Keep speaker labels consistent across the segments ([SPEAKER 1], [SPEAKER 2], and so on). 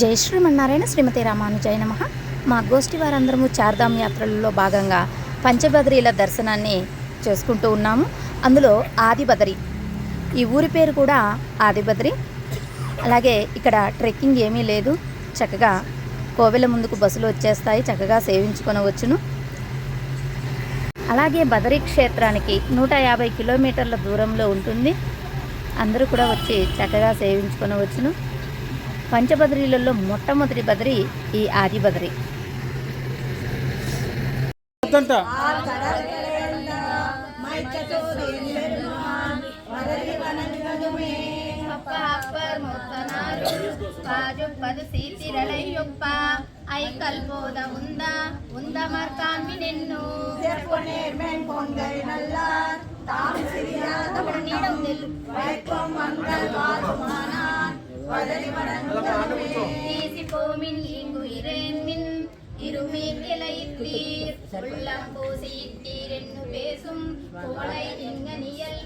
[SPEAKER 1] జై శ్రీమన్నారాయణ శ్రీమతి రామానుజాయ నమ. మా గోష్ఠి వారందరము చార్ధామ్ యాత్రలలో భాగంగా పంచబద్రీల దర్శనాన్ని చేసుకుంటూ ఉన్నాము. అందులో ఆదిబద్రి ఈ ఊరి పేరు కూడా ఆదిబద్రి అలాగే ఇక్కడ ట్రెక్కింగ్ ఏమీ లేదు. చక్కగా కోవెల ముందుకు బస్సులు వచ్చేస్తాయి. చక్కగా సేవించుకొనవచ్చును. అలాగే బదరీ క్షేత్రానికి నూట యాభై కిలోమీటర్ల దూరంలో ఉంటుంది. అందరూ కూడా వచ్చి చక్కగా సేవించుకొనవచ్చును. పంచబదిరీలలో మొట్టమొదటి బద్రి ఈ ఆది బద్రి
[SPEAKER 2] ಬಾಜೊಪ್ಪದು ಸೀತಿರಳಯ್ಯೊಪ್ಪ ಐ
[SPEAKER 1] ಕಲ್ಬೋದ ಉಂದ நிற்போமின் இங்குயிரேன்மின் இருமீர் நிலைத்தீர் உள்ளம் பூசியிட்டீர் என்று பேசும் புகழை
[SPEAKER 2] எங்கனியல்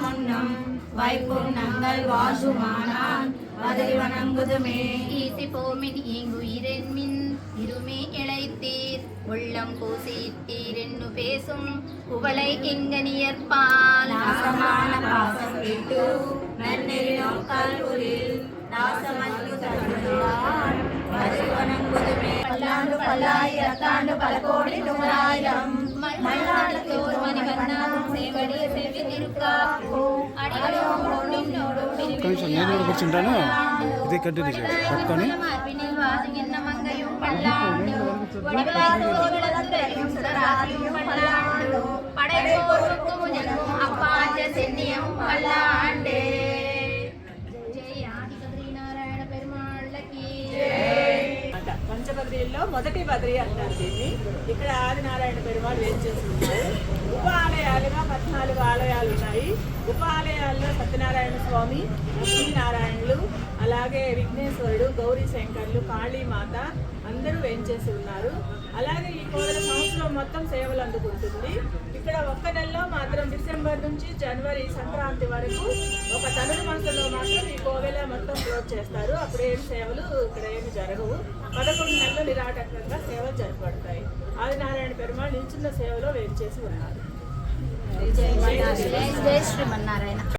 [SPEAKER 2] முன்னம். வைப்பும் நங்கள் வாசுமானான். வதறி வணங்குதுமே.
[SPEAKER 1] ஈசி போமின் இங்கு இரண்மின் இருமே இழைத்தீர். உள்ளம் பூசி இட்டீரென்னு பேசும் புகழை எங்க நியற்பால்
[SPEAKER 2] நாசமான பாசம் விட்டு நன்னெறி நோக்கால் உரில் வணங்குதுமே. பல்லாண்டு பல்லாயிரத்தாண்டு பல கோடி நூறாயிரம்.
[SPEAKER 1] மல்லாடத்து ஒருவனை வண்ணாதும் சேவடி செவி அடிகளோம்
[SPEAKER 3] నిమిషం నేను కూడా కూర్చుంటాను. కంటిన్యూ చేయాలి
[SPEAKER 4] పంచబద్రిలో మొదటి బద్రి అంటారు దీన్ని. ఇక్కడ ఆదినారాయణ పెరుమాళ్ వేచి చేస్తున్నారు నాలుగు ఆలయాలు ఉన్నాయి ఉప ఆలయాల్లో సత్యనారాయణ స్వామి లక్ష్మీనారాయణులు అలాగే విఘ్నేశ్వరుడు గౌరీ శంకర్లు కాళీమాత అందరూ వేంచేసి ఉన్నారు. అలాగే ఈ కోవెల సంవత్సరం మొత్తం సేవలు అందుకుంటుంది. ఇక్కడ ఒక్క నెలలో మాత్రం డిసెంబర్ నుంచి జనవరి సంక్రాంతి వరకు ఒక తమిళ మాసంలో మాత్రం ఈ కోవెల మొత్తం క్లోజ్ చేస్తారు. అప్పుడు ఏం సేవలు ఇక్కడ ఏమి జరగవు. పదకొండు నెలలు నిరాటకంగా సేవలు జరపబడతాయి. ఆదినారాయణ పెరుమాళ్ నిల్చున్న సేవలో చేసి ఉన్నారు.
[SPEAKER 1] జై శ్రీమన్నారాయణ.